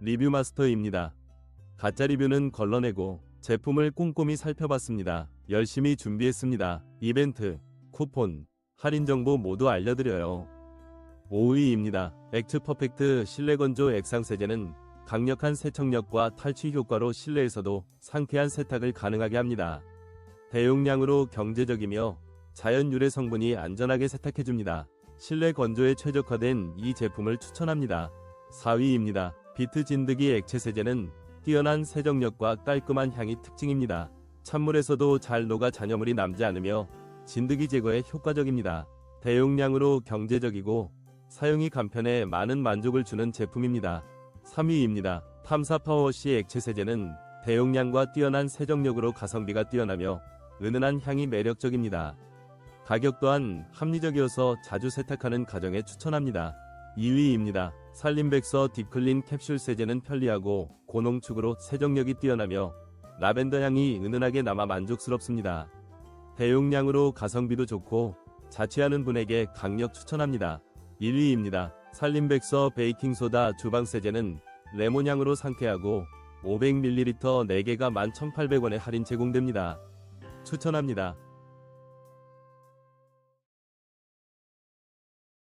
리뷰 마스터입니다. 가짜 리뷰는 걸러내고 제품을 꼼꼼히 살펴봤습니다. 열심히 준비했습니다. 이벤트, 쿠폰, 할인 정보 모두 알려드려요. 5위입니다. 액츠 퍼펙트 실내 건조 액상 세제는 강력한 세척력과 탈취 효과로 실내에서도 상쾌한 세탁을 가능하게 합니다. 대용량으로 경제적이며 자연 유래 성분이 안전하게 세탁해줍니다. 실내 건조에 최적화된 이 제품을 추천합니다. 4위입니다. 비트 진드기 액체 세제는 뛰어난 세정력과 깔끔한 향이 특징입니다. 찬물에서도 잘 녹아 잔여물이 남지 않으며 진드기 제거에 효과적입니다. 대용량으로 경제적이고 사용이 간편해 많은 만족을 주는 제품입니다. 3위입니다. 탐사 파워워시 액체 세제는 대용량과 뛰어난 세정력으로 가성비가 뛰어나며 은은한 향이 매력적입니다. 가격 또한 합리적이어서 자주 세탁하는 가정에 추천합니다. 2위입니다. 살림백서 딥클린 캡슐 세제는 편리하고 고농축으로 세정력이 뛰어나며 라벤더 향이 은은하게 남아 만족스럽습니다. 대용량으로 가성비도 좋고 자취하는 분에게 강력 추천합니다. 1위입니다. 살림백서 베이킹소다 주방세제는 레몬향으로 상쾌하고 500ml 4개가 11,800원에 할인 제공됩니다. 추천합니다.